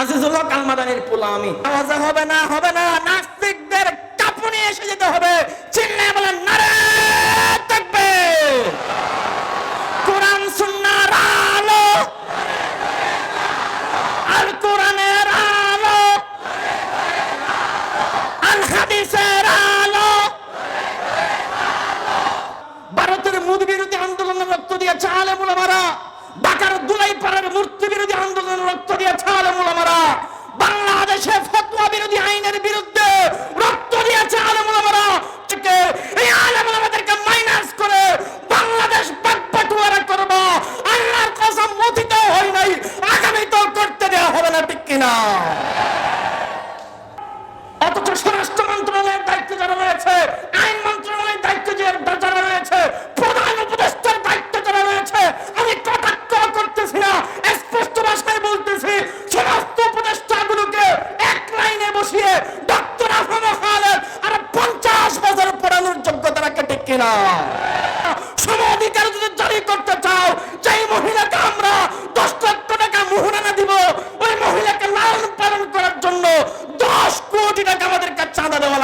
আজিজুল্লাহ কালমাদানির পোলা আমি আওয়াজে হবে না হবে না, নাস্তিকদের কাপুনি এসে যেতে হবে। চিল্লায় বলেন, নারে থাকবে। কোরআন সুন্নাহর আলো। আল কোরআনের আলো। আল হাদিসের আলো। ভারতের মুদ বিরোধী আন্দোলনের রক্ত দিয়েছে আলেমুল আমারা রক্ত দিয়েছে আলমুল আমারা। বাংলাদেশে ফতোয়া বিরোধী আইনের বিরুদ্ধে রক্ত দিয়েছে আলেমুল আমারা থেকে এই আলেমুল আমাদেরকে মাইনাস করে বাংলাদেশ বাটবাটুয়ারা করব আল্লাহর কসম মথিত হয় নাই আগামী তো করতে দেওয়া হবে না ঠিক কিনা অথচ স্বরাষ্ট্র মন্ত্রণালয়ের দায়িত্ব যারা রয়েছে আইন মন্ত্রণালয়ের দায়িত্ব যে- যারা রয়েছে প্রধান উপদেষ্টার দায়িত্ব যারা রয়েছে আমি কটাক্ষ করতেছি না স্পষ্ট ভাষায় বলতেছি সমস্ত উপদেষ্টাগুলোকে এক লাইনে বসিয়ে ডক্টর আফম খালেদ আর পঞ্চাশ বছর পড়ানোর যোগ্যতা রাখে ঠিক কিনা সম অধিকার যদি জারি করতে চাও যেই মহিলাকে আমরা দশ লক্ষ টাকা মোহরানা দিব ওই মহিলাকে লালন পালন করার জন্য দশ কোটি টাকা আমাদের কাছে চাঁদা দেওয়া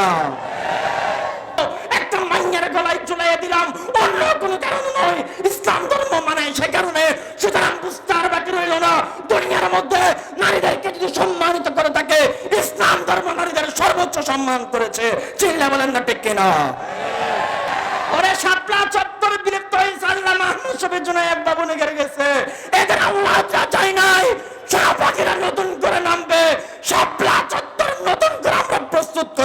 লাগবে একটা মাইয়ার গলায় ঝুলাইয়া দিলাম। অন্য কোনো কারণ নয়। ইসলাম ধর্ম মানে সে কারণে। সুতরাং বুঝতে আর বাকি রইল না। দুনিয়ার মধ্যে নারীদেরকে যদি সম্মানিত করে থাকে, ইসলাম ধর্ম নারীদের সর্বোচ্চ সম্মান করেছে। চিল্লা বলেন না ঠিক কিনা? ওরে শাপলা চত্বর বিরক্ত হয়েছে আল্লাহ মাহমুদ শফির জন্য এক বাবু নেগের গেছে। এদের আল্লাহ যা চাই নাই। সব পাখিরা নতুন করে নামবে। শাপলা চত্বর নতুন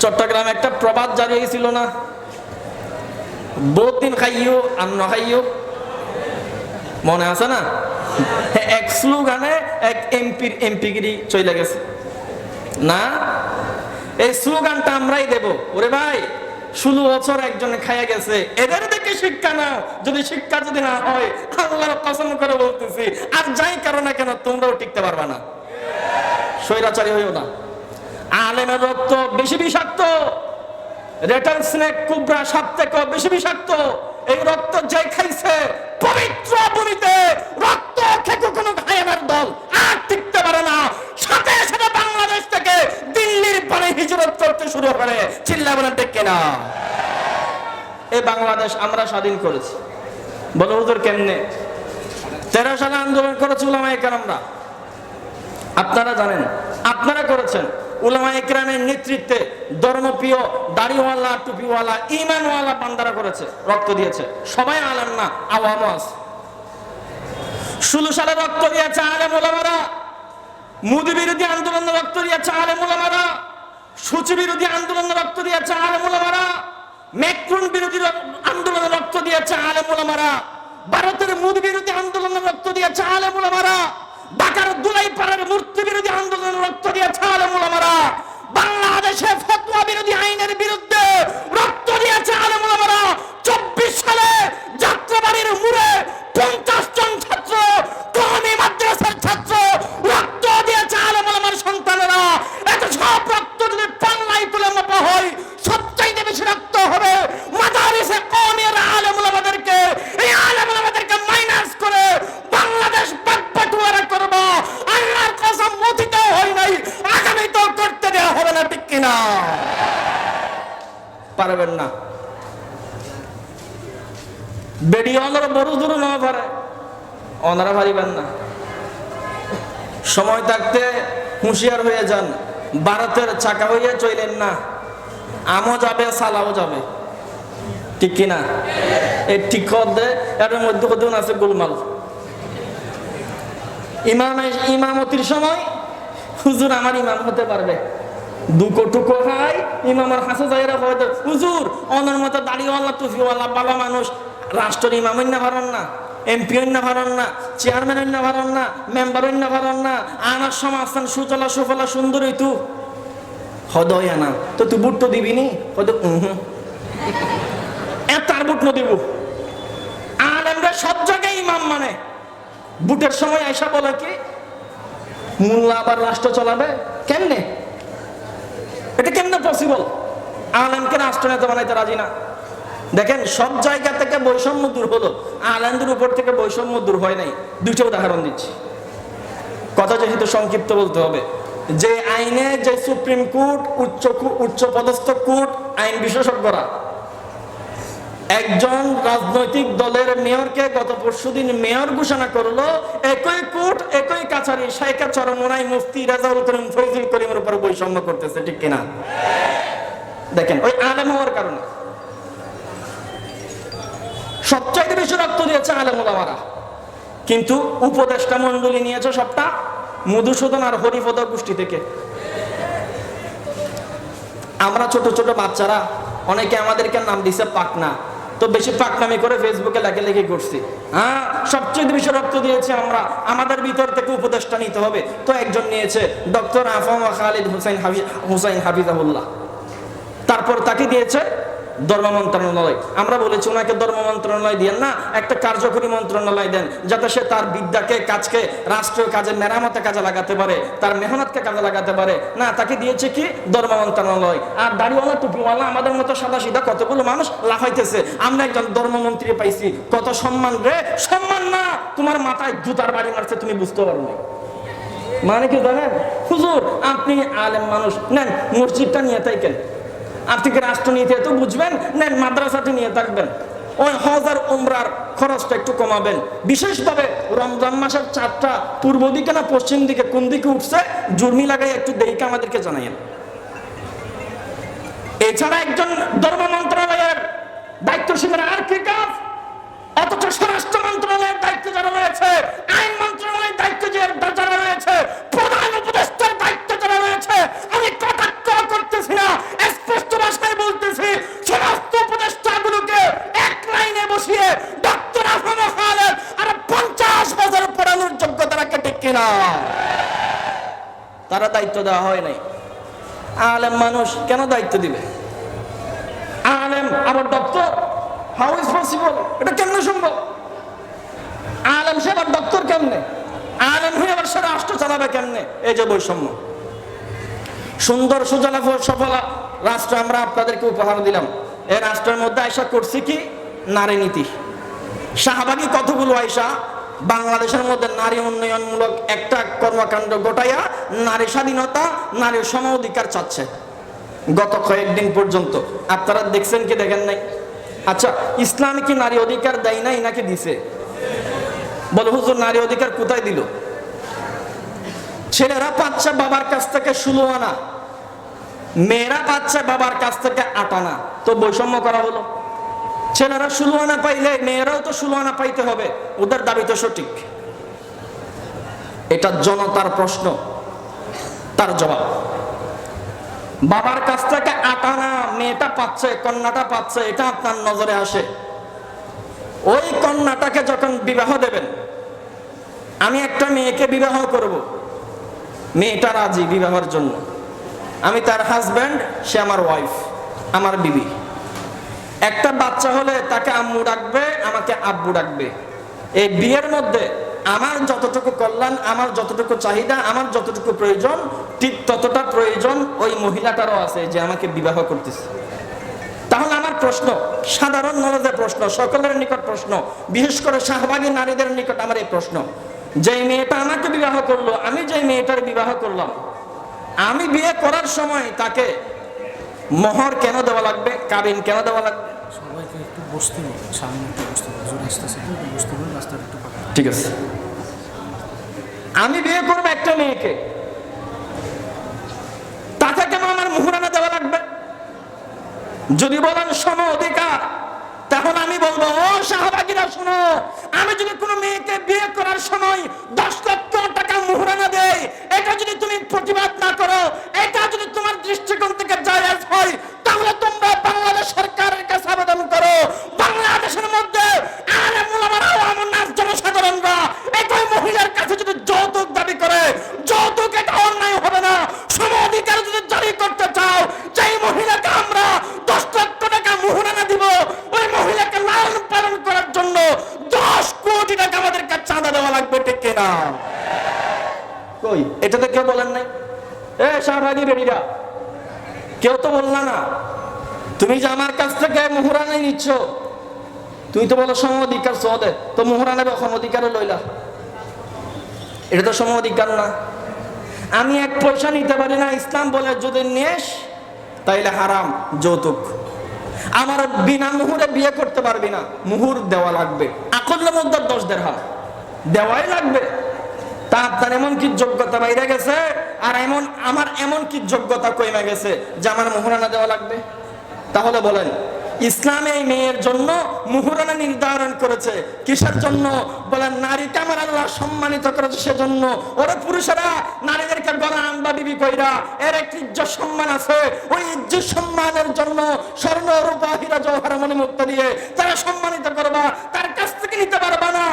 চট্টগ্রামে একটা প্রবাদ জারি হয়েছিল না? বহুত দিন খাইও আর ন খাইও মনে আছে না? এক স্লোগানে এক এমপির এমপিগিরি চলে গেছে। না? এই স্লোগানটা আমরাই দেব। ওরে ভাই ষোলো বছর একজনে খাইয়া গেছে। এদের দেখে শিক্ষা না, যদি শিক্ষা যদি না হয়, আল্লাহর কসম করে বলতেছি, আর যাই কারণে কেন, তোমরাও টিকতে পারবা না। স্বৈরাচারী হইও না। আলেমের রক্ত বেশি বিষাক্ত, রেটাল স্নেক, কুবরা সাপ থেকেও বেশি বিষাক্ত। এই রক্ত যে খাইছে, পবিত্র ভূমিতে রক্ত খেকো কোনো খায়ানের দল আর টিকতে পারে না। সাথে সাথে বাংলাদেশ থেকে দিল্লির পানে হিজরত করতে শুরু করে। চিল্লা বলেন, ঠিক কিনা? এই বাংলাদেশ আমরা স্বাধীন করেছি। বলো, হুজুর কেমনে? তেরো সালে আন্দোলন করেছি উলামায়ে কেরামরা। আপনারা জানেন, আপনারা করেছেন। উলামা একরামের নেতৃত্বে ধর্মপ্রিয় দাড়িওয়ালা, টুপিওয়ালা ইমানওয়ালা বান্দারা করেছে, রক্ত দিয়েছে। সবাই আলেম না আওয়ামও আছে ষোলো সালে রক্ত দিয়েছে আলেম ওলামারা মুদি বিরোধী আন্দোলনে রক্ত দিয়েছে আলেম ওলামারা সূচি বিরোধী আন্দোলনে রক্ত দিয়েছে আলেম ওলামারা ম্যাক্রন বিরোধী আন্দোলনে রক্ত দিয়েছে আলেম ওলামারা ভারতের মুদি বিরোধী আন্দোলনে রক্ত দিয়েছে আলেম ওলামারা ঢাকার দুলাই পাড়ার মূর্তি বিরোধী আন্দোলনে রক্ত দিয়েছে আলেম অনারা পারিবেন না। সময় থাকতে হুঁশিয়ার হয়ে যান, ভারতের চাকা হইয়া চইলেন না। আমও যাবে, সালাও যাবে। ঠিক কিনা? এই ঠিক দে এর মধ্যে কতক্ষণ আছে গোলমাল। ইমাম ইমামতির সময় হুজুর আমার ইমাম হতে পারবে। দুকো টুকো হাই ইমামের হাসে হয়তো হুজুর, অনের মতো দাড়িওয়ালা টুফিওয়ালা বালা মানুষ। রাষ্ট্রের ইমাম না পারেন না। এমপি না পারেন না চেয়ারম্যান না পারেন না মেম্বার না পারেন না আনার সমাস্থান সুচলা সুফলা সুন্দর তু। হদয় আনা। তো তুই বুট তো দিবি নি? হুম এ তার বুট ন দিব। আলেমরা সব জায়গায় ইমাম মানে। বুটের সময় আইসা বলে কি, মোল্লা আবার রাষ্ট্র চালাবে? কেমনে? এটা কেমনে পসিবল আলেমকে রাষ্ট্র নেতা বানাইতে রাজি না। দেখেন, সব জায়গা থেকে বৈষম্য দূর হলো। আলেমদের উপর থেকে বৈষম্য দূর হয় নাই। দুইটা উদাহরণ দিচ্ছি। কথা যেহেতু সংক্ষিপ্ত বলতে হবে। যে আইনে যে সুপ্রিম কোর্ট, উচ্চ উচ্চ পদস্থ কোর্ট আইন বিশেষজ্ঞরা, একজন রাজনৈতিক দলের মেয়রকে গত পরশুদিন মেয়র ঘোষণা করল, একই কোর্ট, একই কাছারি শাইকা চরমোনাই মুফতি রাজাউল করিম ফৈজুল করিমের উপর বৈষম্য করতেছে, ঠিক কিনা? দেখেন, ওই আলেম হওয়ার কারণে। সবচাইতে বেশি রক্ত দিয়েছে আলেম ওলামারা কিন্তু উপদেষ্টা মন্ডলী নিয়েছে সবটা মধুসূদন আর হরিপদ গোষ্ঠী থেকে। আমরা ছোট ছোট বাচ্চারা, অনেকে আমাদেরকে নাম দিছে পাকনা। তো বেশি পাকনামি করে ফেসবুকে লেখালেখি করছি। হ্যাঁ সবচেয়ে বেশি রক্ত দিয়েছি আমরা। আমাদের ভিতর থেকে উপদেষ্টা নিতে হবে। তো একজন নিয়েছে ডক্টর আফম খালিদ হুসাইন হাবি হুসাইন হাফিজাহুল্লাহ। তারপর তাকে দিয়েছে ধর্ম মন্ত্রণালয়। আমরা বলেছি, ওনাকে ধর্ম মন্ত্রণালয় দিয়েন না, একটা কার্যকরী মন্ত্রণালয় দেন, যাতে সে তার বিদ্যাকে, কাজকে, রাষ্ট্রীয় কাজে, মেরামতে কাজে লাগাতে পারে, তার মেহনতকে কাজে লাগাতে পারে। না, তাকে দিয়েছে কি? ধর্ম মন্ত্রণালয়। আর দাড়িওয়ালা, টুপিওয়ালা, আমাদের মতো সাদা সিধা কতগুলো মানুষ লাফাইতেছে? আমরা একজন ধর্মমন্ত্রী পাইছি। কত সম্মান রে? সম্মান না! তোমার মাথায় জুতার বাড়ি মারছে, তুমি বুঝতে পারো না মানে কি জানেন? হুজুর, আপনি আলেম মানুষ। নেন, মসজিদটা নিয়ে থাকেন আপনি কি রাষ্ট্রনীতি তো বুঝবেন না মাদ্রাসাটি নিয়ে থাকবেন? ওই হজার উমরার খরচটা একটু কমাবেন। বিশেষভাবে রমজান মাসের চারটা পূর্ব দিকে না পশ্চিম দিকে কোন দিকে উঠছে জুর্মি লাগাই একটু দেরিকে আমাদেরকে জানাইয়েন। এছাড়া একজন ধর্ম মন্ত্রণালয়ের দায়িত্বশীলের আর কি কাজ? অথচ স্বরাষ্ট্র মন্ত্রণালয়ের দায়িত্ব যারা রয়েছে কিনা তারা দায়িত্ব দেওয়া হয় নাই। আলেম মানুষ কেন দায়িত্ব দিবে? আলেম আবার ডক্টর হাউ ইজ পসিবল এটা কেমনে সম্ভব? আলেম সে আবার ডক্টর কেমনে? আলেম হয়ে আবার সে রাষ্ট্র চালাবে কেমনে? এই যে বৈষম্য। সুন্দর সুজলা সফলা রাষ্ট্র আমরা আপনাদেরকে উপহার দিলাম। এই রাষ্ট্রের মধ্যে আয়সা করছি কি? নারী নীতি। শাহবাগী কতগুলো আয়সা? বাংলাদেশের মধ্যে নারী উন্নয়নমূলক একটা কর্মকাণ্ড গোটাইয়া নারী স্বাধীনতা নারীর সম অধিকার চাচ্ছে। গত কয়েকদিন পর্যন্ত। আপনারা দেখছেন কি দেখেন নাই? আচ্ছা ইসলাম কি নারী অধিকার দেয় নাই নাকি দিছে? বলে, হুজুর, নারী অধিকার কোথায় দিল? ছেলেরা পাচ্ছে বাবার কাছ থেকে ষোলো আনা। মেয়েরা পাচ্ছে বাবার কাছ থেকে আট আনা। তো বৈষম্য করা হলো। ছেলেরা ষোলো আনা পাইলে মেয়েরাও তো ষোলো আনা পাইতে হবে। ওদের দাবি তো সঠিক। এটা জনতার প্রশ্ন, তার জবাব। বাবার কাছ থেকে আটানা মেয়েটা পাচ্ছে, কন্যাটা পাচ্ছে, এটা আপনার নজরে আসে। ওই কন্যাটাকে যখন বিবাহ দেবেন, আমি একটা মেয়েকে বিবাহ করব। মেয়েটা রাজি বিবাহের জন্য। আমি তার হাজব্যান্ড সে আমার ওয়াইফ আমার বিবি। একটা বাচ্চা হলে তাকে আম্মু ডাকবে, আমাকে আব্বু ডাকবে। এই বিয়ের মধ্যে আমার যতটুকু কল্যাণ, আমার যতটুকু চাহিদা, আমার যতটুকু প্রয়োজন, ঠিক ততটা প্রয়োজন ওই মহিলাটারও আছে যে আমাকে বিবাহ করতেছে। তাহলে আমার প্রশ্ন, সাধারণ নলেজের প্রশ্ন, সকলের নিকট প্রশ্ন, বিশেষ করে শাহবাগী নারীদের নিকট আমার এই প্রশ্ন। যে মেয়েটা আমাকে বিবাহ করল, আমি যে মেয়েটার বিবাহ করলাম, আমি বিয়ে করার সময় তাকে মোহর কেন দেওয়া লাগবে, কাবিন কেন দেওয়া লাগবে? ঠিক আছে। আমি বিয়ে করব একটা মেয়েকে। তাকে কেন আমার মুহুরানা দেওয়া লাগবে? যদি বলেন সম অধিকার তখন আমি বলব, ও শাহবাগীরা, শোনো, আমি যদি কোনো মেয়েকে বিয়ে করার সময় দশ লক্ষ টাকা মুহুরানা দেই, এটা যদি তুমি প্রতিবাদ না করো, এটা যদি তোমার দৃষ্টিকোণ থেকে জায়েজ হয় তাহলে তোমরা বাংলাদেশ সরকারের কাছে আবেদন করো বাংলাদেশের মধ্যে আলেম ওলামারা আমার নাচ জনসাধারণরা একই মহিলার কাছে যদি যৌতুক দাবি করে যৌতুক এটা অন্যায় হবে না সম অধিকার যদি জারি করতে চাও যেই মহিলাকে আমরা দশ লক্ষ টাকা মুহরানা দিব ওই মহিলাকে লালন পালন করার জন্য দশ কোটি টাকা আমাদেরকে চাঁদা দেওয়া লাগবে ঠিক কিনা কই এটা তো কেউ বলেন নাই? এ শাহবাগি বেরিরা কেউ তো বললা না। তুমি যে আমার কাছ থেকে মুহরানাই নিচ্ছ, তুই তো বলো সম অধিকার সদে তো মুহরানা কখন অধিকারও লইলা। এটা তো সম অধিকার না। আমি এক পয়সা নিতে পারি না, ইসলাম বলে যদি নেস, তাইলে হারাম, যৌতুক। আমার বিনা মুহুরে বিয়ে করতে পারবি না, মুহুর দেওয়া লাগবে। আকল্য মধ্যে দশ দেড় হাম দেওয়াই লাগবে। তা আপনার এমন কি যোগ্যতা বাইরে গেছে? আর এমন, আমার এমন কি যোগ্যতা কইমা গেছে যে আমার মুহুরানা দেওয়া লাগবে? তাহলে বলেন, ইসলামে এই মেয়ের জন্য মুহুরানা নির্ধারণ করেছে। কিসের জন্য? বলেন, নারীকে আমার আল্লাহ সম্মানিত করেছে সেজন্য। ওরা পুরুষেরা, নারীদেরকে গলা আনবা বিবি কইরা, এর একটি ইজ্জত সম্মান আছে। ওই ইজ্জত সম্মানের জন্য স্বর্ণ, রূপা, হীরা, জওহর, মণিমুক্ত দিয়ে তারা সম্মানিত করবা। তার কাছ থেকে নিতে পারবা না।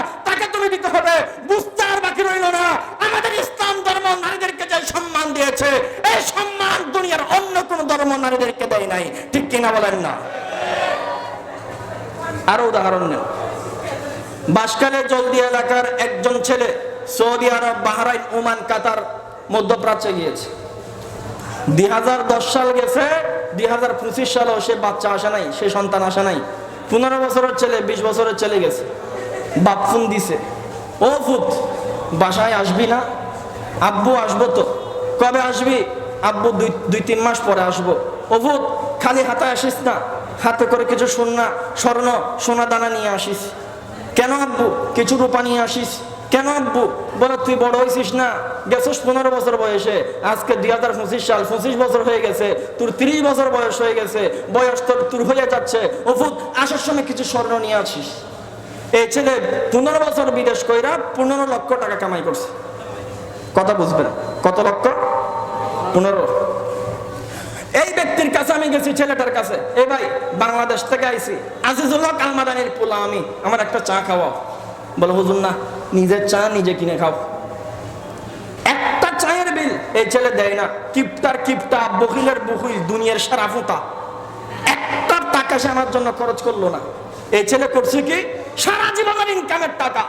দিতে হবে। বুঝতে আর বাকি রইল না। আমাদের ইসলাম ধর্ম নারীদেরকে যে সম্মান দিয়েছে, এই সম্মান দুনিয়ার অন্য কোন ধর্ম নারীদেরকে দেয় নাই। ঠিক কিনা বলেন না? আরও উদাহরণ বাসকালে জলদি এলাকার একজন ছেলে Saudi Arab, Bahrain, Oman, Qatar মধ্যপ্রাচ্যে গিয়েছে। দুই হাজার দশ সাল গেছে, দুই হাজার পঁচিশ সালেও সে বাচ্চা আসে নাই, সে সন্তান আসে নাই। পনেরো বছরের ছেলে, বিশ বছরের ছেলে গেছে। বাপ ফোন দিছে, ও ফুত বাসায় আসবি না? আব্বু আসব তো। কবে আসবি? আব্বু দুই দুই, তিন মাস পরে আসব। ও ফুত খালি হাতে আসিস না? হাতে করে কিছু সোনা স্বর্ণ, সোনা দানা নিয়ে আসিস। কেন আব্বু? কিছু রূপা নিয়ে আসিস। কেন আব্বু? বলো, তুই বড় হয়েছিস না? গেছিস পনেরো বছর বয়সে। আজকে দুই হাজার পঁচিশ সাল, পঁচিশ বছর হয়ে গেছে। তোর তিরিশ বছর বয়স হয়ে গেছে। বয়স তোর তোর হয়ে যাচ্ছে। ওফুত আসার সময় কিছু স্বর্ণ নিয়ে আসিস। এই ছেলে পনেরো বছর বিদেশ কইরা পনেরো লক্ষ টাকা কামাই করছে। কথা বুঝবেন? কত লক্ষ? পনেরো। এই ব্যক্তির কাছে আমি গেছি ছেলেটার কাছে। এই ভাই, বাংলাদেশ থেকে আইছি। আজিজুল্লাহ কালমাদানির পোলা আমি। আমার একটা চা খাওয়াও। বলো, হুজুর না, নিজের চা নিজে কিনে খাও। একটা চায়ের বিল এই ছেলে দেয় না। কিপটার কিপটা, বকিলের বকিল, দুনিয়ার সারা ফুটা। একটা টাকা সে আমার জন্য খরচ করল না। এই ছেলে করছে কি? সারা জীবনের ইনকামের টাকা।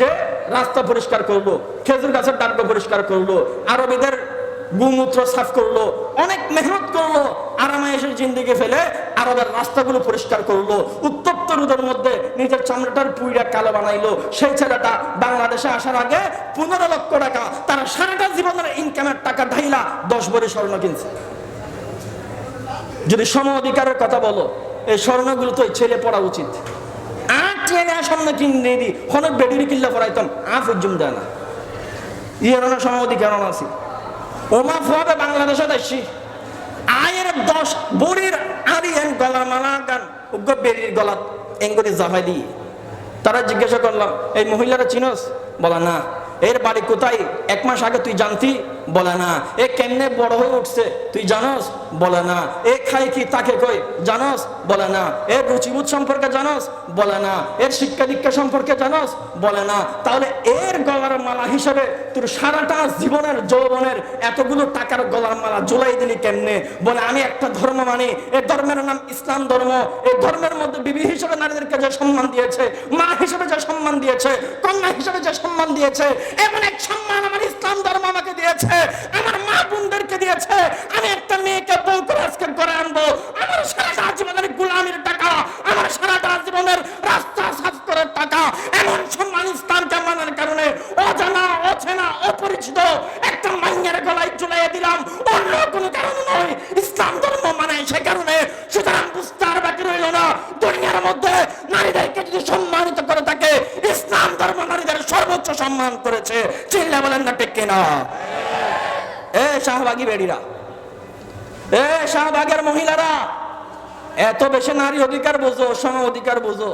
যে রাস্তা পরিষ্কার করল, খেজুর গাছের ডাব্বা পরিষ্কার করল, আরবিদের গুমূত্র সাফ করল, অনেক মেহনত করল, আরামে এসে জিন্দিগি ফেলে আরবের রাস্তাগুলো পরিষ্কার করল, উত্তপ্ত মধ্যে নিজের চামড়াটার পুইরা কালো বানাইলো, সেই ছেলেটা বাংলাদেশে আসার আগে পনেরো লক্ষ টাকা, তারা সারাটা জীবনের ইনকামের টাকা ঢাইলা দশ ভরি স্বর্ণ কিনছে। যদি সম অধিকারের কথা বলো, এই স্বর্ণগুলো তো ছেলে পড়া উচিত। স্বর্ণ কিনে দি বেডুরি কিল্লা করাইতাম দেয় না। আছে। ওমা ফুয়াবে বাংলাদেশে দেখছি আয়ের দশ বড়ির আরি এন গলা মালা গান, উগ্র বেরির গলা এঙ্গুরি জাহাই দিয়ে। তারা জিজ্ঞাসা করলাম, এই মহিলারা চিনস? বলা না। এর বাড়ি কোথায়? এক মাস আগে তুই জানতি? বলে না। এ কেমনে বড় হয়ে উঠছে? তুই জানস? বলে না। এ খাই কি তাকে কই জানস? বলে না। এর রুচিবোধ সম্পর্কে জানস? বলে না। এর শিক্ষা দীক্ষা সম্পর্কে জানস? বলে না। তাহলে এর গলার মালা হিসেবে তোর সারাটা জীবনের যৌবনের এতগুলো টাকার গলার মালা জোলাই দিলি কেমনে? বলে, আমি একটা ধর্ম মানি। এই ধর্মের নাম ইসলাম ধর্ম। এই ধর্মের মধ্যে বিবি হিসেবে নারীদেরকে যে সম্মান দিয়েছে, মা হিসেবে যে সম্মান দিয়েছে, কন্যা হিসেবে যে সম্মান দিয়েছে, এমন এক সম্মান আমার ইসলাম ধর্ম আমাকে দিয়েছে, আমার মা বোনদেরকে দিয়েছে, আমি একটা মেয়েকে বউ করে আজকে করে আনব। আমার সারাটা জীবনের গুলামির টাকা, আমার সারাটা জীবনের রাস্তা করার টাকা, এমন সম্মান ইসলামকে মানার কারণে অজানা, অচেনা, অপরিচিত একটা মাইয়ের গলায় চুলাই দিলাম। অন্য কোনো কারণ নয়, ইসলাম ধর্ম মানে সে কারণে সুতরাং বুঝতে আর বাকি রইল না দুনিয়ার মধ্যে নারীদেরকে যদি সম্মানিত করে থাকে ইসলাম ধর্ম নারীদের সর্বোচ্চ সম্মান করেছে চিল্লা বলেন না। ঠিক কিনা এ শাহবাগী বেড়িরা, এ শাহবাগের মহিলারা, এত বেশি নারী অধিকার বোঝো, সম অধিকার বোঝো।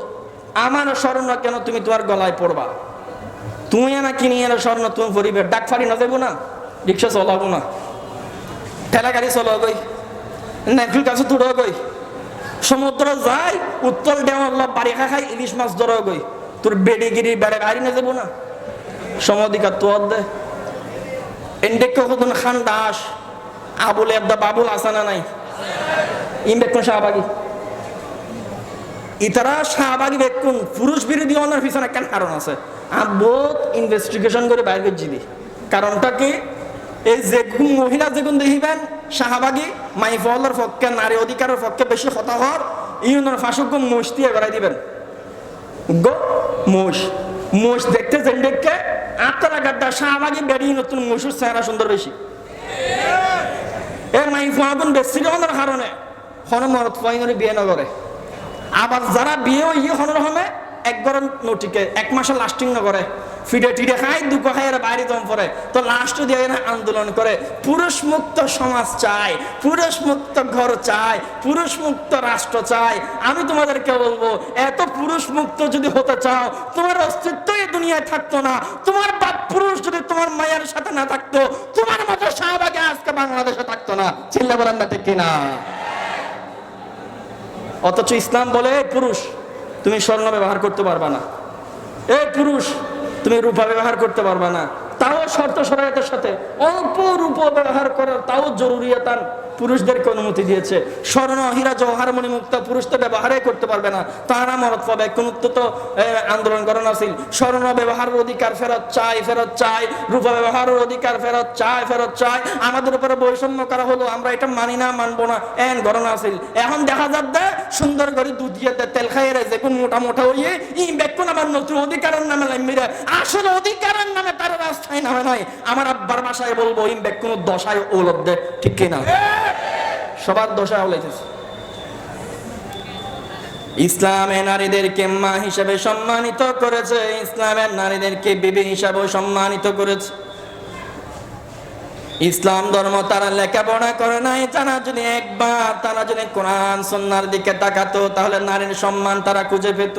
আমার স্বর্ণ কেন তুমি তোমার গলায় পড়বা? তুই না কিনি এনে স্বর্ণ তুমি পরিবে। ডাক ফাড়ি না দেবো না, রিক্সা চলাবো না। ঠেলা গাড়ি চলাবো গই নেফিল কাছে তুড়ো গই সমুদ্র যাই উত্তর দেওয়াল্লা বাড়ি খাই ইলিশ মাছ ধরো গই তোর বেডিগিরি বেড়ে গাড়ি নিয়ে যাব না। সমধিকার তোর দে। এন্ডেকে হতুন খান দাস আবুল এবদা বাবুল আসানা নাই? ইমবেক্ষণ শাহবাগী? ইতারা শাহবাগী বেক্ষণ পুরুষ বিরোধী অনার পিছনে কেন কারণ আছে? আর বহুত ইনভেস্টিগেশন করে বাইর করছি দি কারণটা কি? এই যে মহিলা যেগুন দেখিবেন, শাহবাগী মাই ফলের পক্ষে, নারী অধিকারের পক্ষে বেশি কথা হর ইউনের ফাঁসক মোষ দিয়ে গড়াই দিবেন। গো, মোষ। মোষ দেখতে যেন দেখতে আপনারা গাড্ডা শাহবাগী বেরিয়ে নতুন মোষের চেহারা সুন্দর বেশি। এ মাই ফাগুন বেশি হওয়ার কারণে হন মরত ফাইনরে বিয়ে নগরে আবার যারা বিয়ে ইয়ে হনর হমে এক গরম নটিকে, এক মাসে লাস্টিং নগরে ফিডে টিডে খায়, দুঃখ এরা বাইরে দম পরে তো লাস্ট দিয়ে এরা আন্দোলন করে পুরুষ মুক্ত সমাজ চাই পুরুষ মুক্ত ঘর চাই পুরুষ মুক্ত রাষ্ট্র চাই আমি তোমাদেরকে বলব, এত পুরুষ মুক্ত যদি হতে চাও, তোমার অস্তিত্ব দুনিয়ায় থাকতো না। তোমার বাপ পুরুষ যদি তোমার মায়ের সাথে না থাকতো, তোমার মতো শাহবাগে আজকে বাংলাদেশে থাকতো না। চিল্লা বলেন না ঠিক কিনা? অথচ ইসলাম বলে পুরুষ, তুমি স্বর্ণ ব্যবহার করতে পারবা না। এই পুরুষ তুমি রূপা ব্যবহার করতে পারবা না। তাও শর্ত সরায়তের সাথে। অল্প রূপ ব্যবহার করার তাও জরুরিয়াতান। পুরুষদেরকে অনুমতি দিয়েছে। স্বর্ণ হীরা জওহার মণি মুক্ত পুরুষ তো ব্যবহারই করতে পারবে না। তারা মরত পাবে কোন তো আন্দোলন করেন আছিল স্বর্ণ ব্যবহারের অধিকার ফেরত চাই ফেরত চাই রূপা ব্যবহারের অধিকার ফেরত চাই ফেরত চাই। আমাদের উপরে বৈষম্য করা হলো আমরা এটা মানি না মানবো না এন ঘটনা আছিল এখন দেখা যাক যাচ্ছে সুন্দর করে দুধ দিয়ে দে, তেল খাইয়ে রে কোন মোটা মোটা হইয়ে ই বেকুন আমার নতুন অধিকারের নামে লাইমিরে আসলে অধিকারের নামে তার রাস্তায় নামে নাই। আমার আব্বার বাসায় বলব ইম বেকুন দশায় ওলদ দে ঠিক কিনা? সবার দশায় ওলাইতেছে ইসলামে নারীদেরকে মা হিসাবে সম্মানিত করেছে, ইসলামের নারীদেরকে বিবি হিসাবে সম্মানিত করেছে। ইসলাম ধর্ম তারা লেখাপড়া করে নাই, তারা যদি একবার তারা যদি কোরআন সন্ন্যার দিকে তাকাতো, তাহলে নারীর সম্মান তারা খুঁজে পেত।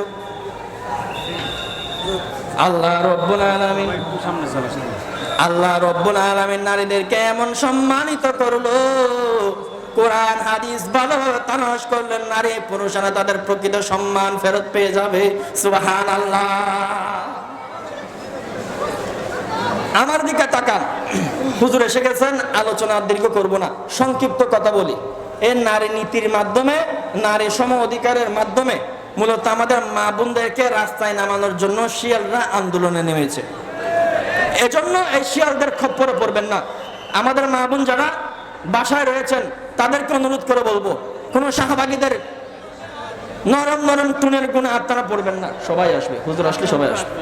আল্লাহ রব্বুল আলামিন সামনে আল্লাহ রব্বুল আলামিন নারীদেরকে এমন সম্মানিত করল। কোরআন, হাদিস ভালোভাবে তানস করলেন, নারী পুরুষেরা তাদের প্রকৃত সম্মান ফেরত পেয়ে যাবে। সুবাহান আল্লাহ আমার দিকে তাকান। হুজুর এসে গেছেন, আলোচনা দীর্ঘ করব না, সংক্ষিপ্ত কথা বলি। এই নারী নীতির মাধ্যমে, নারী সম অধিকারের মাধ্যমে, মূলত আমাদের মা বোনদেরকে রাস্তায় নামানোর জন্য শিয়ালরা আন্দোলনে নেমেছে। এজন্য এই শিয়ালদের খপ্পরে পড়বেন না। আমাদের মা বোন যারা বাসায় রয়েছেন, তাদেরকে অনুরোধ করে বলব, কোনো শাহবাগীদের নরম নরম টুনের গুণে আপনারা পড়বেন না। সবাই আসবে। হুজুর আসলে সবাই আসবে।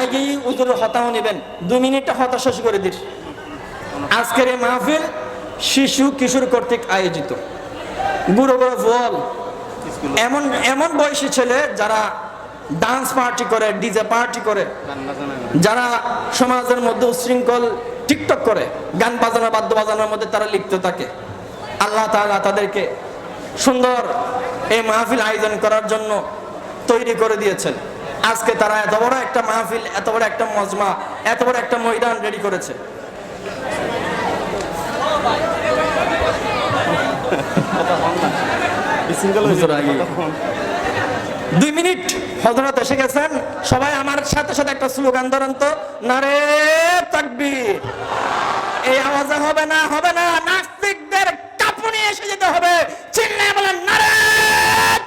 আগেই নেবেন। দু মিনিটে করে দিস। আজকের এই মাহফিল শিশু কিশোর কর্তৃক আয়োজিত। বুড়ো বুড়ো বল এমন এমন বয়সী ছেলে যারা ডান্স পার্টি করে ডিজে পার্টি করে, যারা সমাজের মধ্যে উশৃঙ্খল টিকটক করে, গান বাজানো বাদ্য বাজানোর মধ্যে তারা লিপ্ত থাকে। আল্লাহ তালা তাদেরকে সুন্দর এই মাহফিল আয়োজন করার জন্য তৈরি করে দিয়েছেন। আজকে তারা এত বড় একটা মাহফিল, এত বড় একটা মজমা, এত বড় একটা ময়দান রেডি করেছে। হুজুর আগে। দুই মিনিট। হজরত এসে গেছেন। সবাই আমার সাথে সাথে একটা স্লোগান ধরেন তো। নারে তাকবীর। এই আওয়াজে হবে না হবে না নাস্তিকদের কাপুনি এসে যেতে হবে চিল্লায় বলেন নারে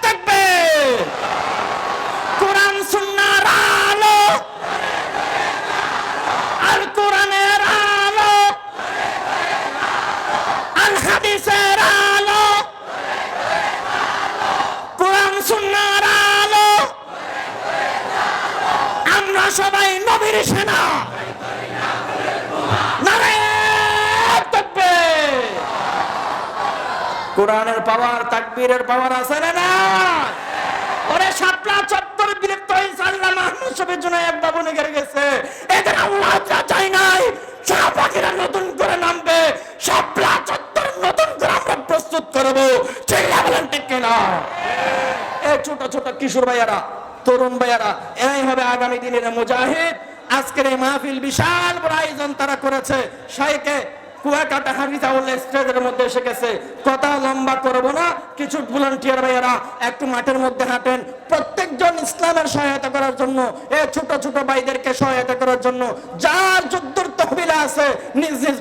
তাকবীর কোরআন সুন্নাহর আলো আল কোরআনের আলো আল হাদিসের আলো কোরআন সুন্নাহর আলো আমরা সবাই সেনা। কোরআনের পাওয়ার, তাকবীরের পাওয়ার আছে না না ওরে শাপলা চত্বর বিরক্ত হয়েছে আল্লাহ মাহমুদ শফির জন্য এক বাবু নেগের গেছে। এদের আল্লাহ চাই নাই পাখিরা নতুন করে নামবে। শাপলা চত্বর নতুন করে আমরা প্রস্তুত করব। চিল্লা বলেন, ঠিক কিনা? ছোট ছোট কিশোর ভাইয়ারা, তরুণ ভাইয়ারা এরাই হবে আগামী দিনের মুজাহিদ। আজকের এই মাহফিল বিশাল বড় আয়োজন তারা করেছে। শাইকে কুয়াকাটা মধ্যে এসে গেছে। কথা লম্বা করব না, কিছু ভলান্টিয়ার ভাইয়েরা একটু মাঠের মধ্যে হাঁটেন। প্রত্যেকজন ইসলামের সহায়তা করার জন্য এই ছোট ছোট ভাইদেরকে সহায়তা করার জন্য, যার যুদ্ধর তহবিলে আছে, নিজ নিজ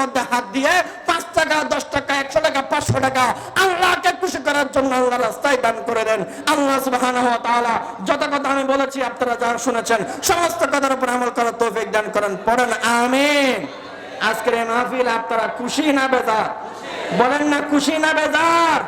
মধ্যে হাত দিয়ে পাঁচ টাকা, দশ টাকা, একশো টাকা, পাঁচশো টাকা। আল্লাহকে খুশি করার জন্য আল্লাহ রাস্তায় দান করে দেন। আল্লাহ সুবাহান তাআলা যত কথা আমি বলেছি আপনারা যা শুনেছেন, সমস্ত কথার উপর আমল করার তৌফিক দান করেন, পড়েন, আমিন। আজকের মাহফিল আপনারা খুশি না বেজার? বলেন না খুশি না বেজার?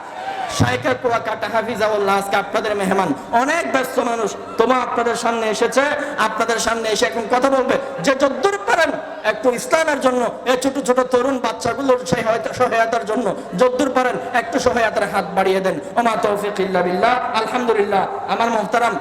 আজকে আপনাদের মেহমান অনেক ব্যস্ত মানুষ। তোমা আপনাদের সামনে এসেছে, আপনাদের সামনে এসে এখন কথা বলবে। যে যদ্দূর পারেন, একটু ইসলামের জন্য এই ছোট ছোট তরুণ বাচ্চাগুলোর সহায়তা- সহায়তার জন্য যদ্দূর পারেন, একটু সহায়তার হাত বাড়িয়ে দেন। ওমা তৌফিক ইল্লা বিল্লাহ, আলহামদুলিল্লাহ। আমার মোহতারাম